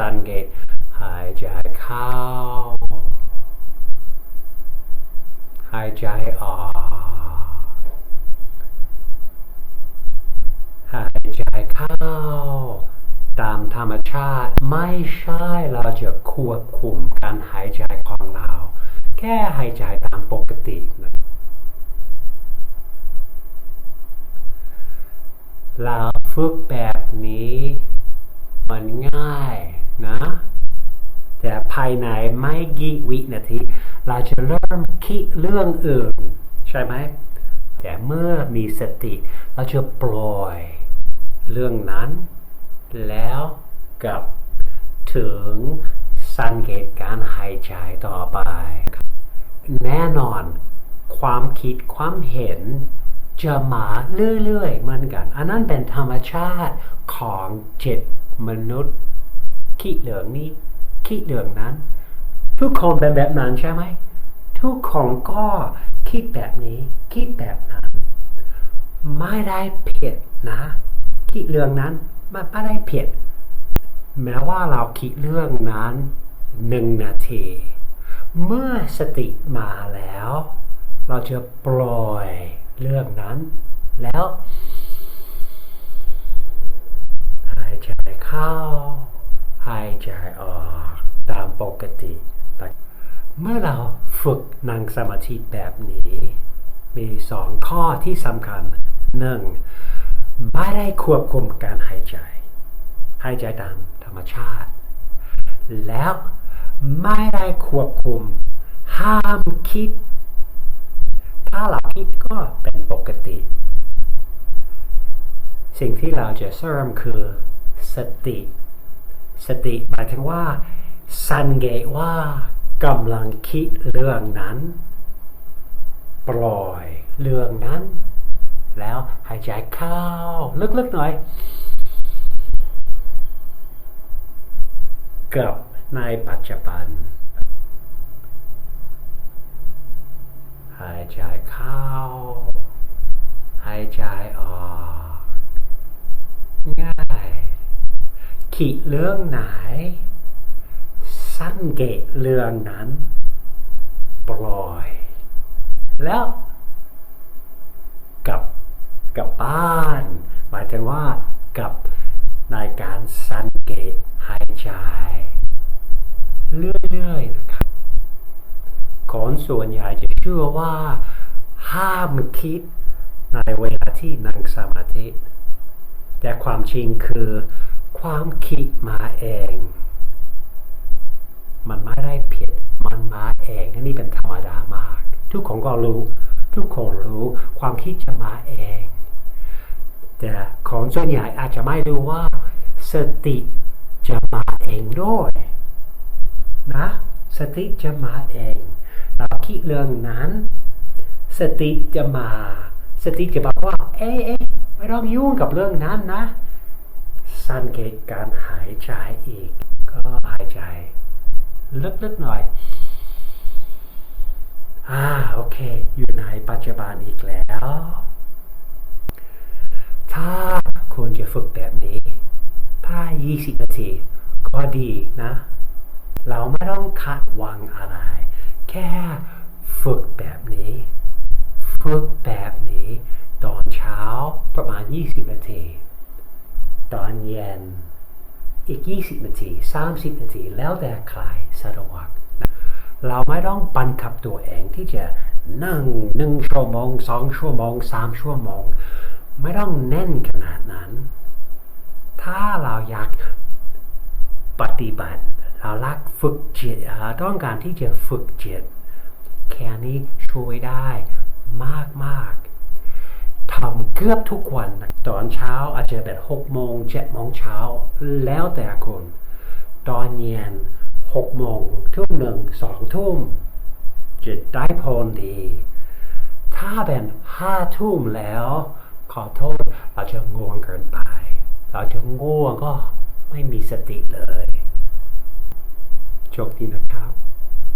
สังเกตหายใจเข้า หายใจออก หายใจเข้า ตามธรรมชาติไม่ใช่เราจะควบคุมการหายใจของเรา แค่หายใจตามปกตินะเราฝึกแบบนี้มันง่าย นะ แต่ภายในไม่กี่วินาที เราจะเริ่มคิดเรื่องอื่น ใช่ไหม แต่เมื่อมีสติ เราจะปล่อยเรื่องนั้น แล้วกับถึงสังเกตการหายใจต่อไป แน่นอนความคิดความเห็นจะมาเรื่อยๆเหมือนกัน อันนั้นเป็นธรรมชาติของจิตมนุษย์ คิดเรื่องนี้ คิดเรื่องนั้น ทุกคนเป็นแบบนั้นใช่ไหม ทุกคนก็คิดแบบนี้ คิดแบบนั้น ไม่ได้ผิดนะ คิดเรื่องนั้นมันไม่ได้ผิดแม้ว่าเราคิดเรื่องนั้นหนึ่งนาที เมื่อสติมาแล้ว เราจะปล่อยเรื่องนั้น แล้ว หายใจเข้า ใจออกตามปกติ เมื่อเราฝึกนั่งสมาธิแบบนี้ มีสองข้อที่สำคัญหนึ่งไม่ได้ควบคุมการหายใจ หายใจตามธรรมชาติ แล้วไม่ได้ควบคุม ห้ามคิด ถ้าเราคิดก็เป็นปกติ สิ่งที่เราจะเสริมคือสติ สติหมายถึงว่าสังเกตว่ากำลังคิดเรื่องนั้น ปล่อยเรื่องนั้น แล้วหายใจเข้าลึกๆหน่อยกับในปัจจุบัน หายใจเข้า หายใจออก ง่าย คิเรื่องไหน สังเกตเรื่องนั้น ปล่อย แล้วกลับกลับบ้าน หมายถึงว่ากับในการสังเกตหายใจ เรื่อยๆนะครับคนส่วนใหญ่จะเชื่อว่า ห้ามคิดในเวลาที่นั่งสมาธิ แต่ความจริงคือ ความคิดมาเอง มันไม่ได้ผิด มันมาเองนนี้เป็นธรรมดามาก ทุกคนก็รู้ ทุกคนรู้ความคิดจะมาเอง แต่ของส่วนใหญ่อาจจะไม่รู้ว่า สติจะมาเองด้วยนะสติจะมาเอง เราคิดเรื่องนั้น สติจะมา สติจะบอกว่า เอ๊ะไม่ต้องยุ่งกับเรื่องนั้นนะ สังเกการหายใจอีก ก็หายใจ ลึกๆหน่อย อ่าโอเค อยู่ในปัจจุบันอีกแล้ว ถ้าคุณจะฝึกแบบนี้ ถ้า 20 นาที ก็ดีนะ เราไม่ต้องคาดหวังอะไร แค่ฝึกแบบนี้ ฝึกแบบนี้ ตอนเช้าประมาณ 20 นาที ตอนเย็นอีก 20 นาที 30 นาที แล้วแต่ใครสะดวกนะเราไม่ต้องบังคับตัวเองที่จะนั่งหนึ่งชั่วโมงสองชั่วโมงสามชั่วโมง ไม่ต้องแน่นขนาดนั้น ถ้าเราอยากปฏิบัติ เราลักฝึกจิตต้องการที่จะฝึกจิตแค่นี้ช่วยได้มากมาก ทำเกือบทุกวัน ตอนเช้าอาจจะเป็นหกโมงเจ็ดโมงเช้า แล้วแต่คนตอนเย็นหกโมงทุ่มหนึ่งสองทุ่มจะได้พลดี ถ้าเป็นห้าทุ่มแล้ว ขอโทษเราจะง่วงเกินไป เราจะง่วงก็ไม่มีสติเลยโชคดีนะครับ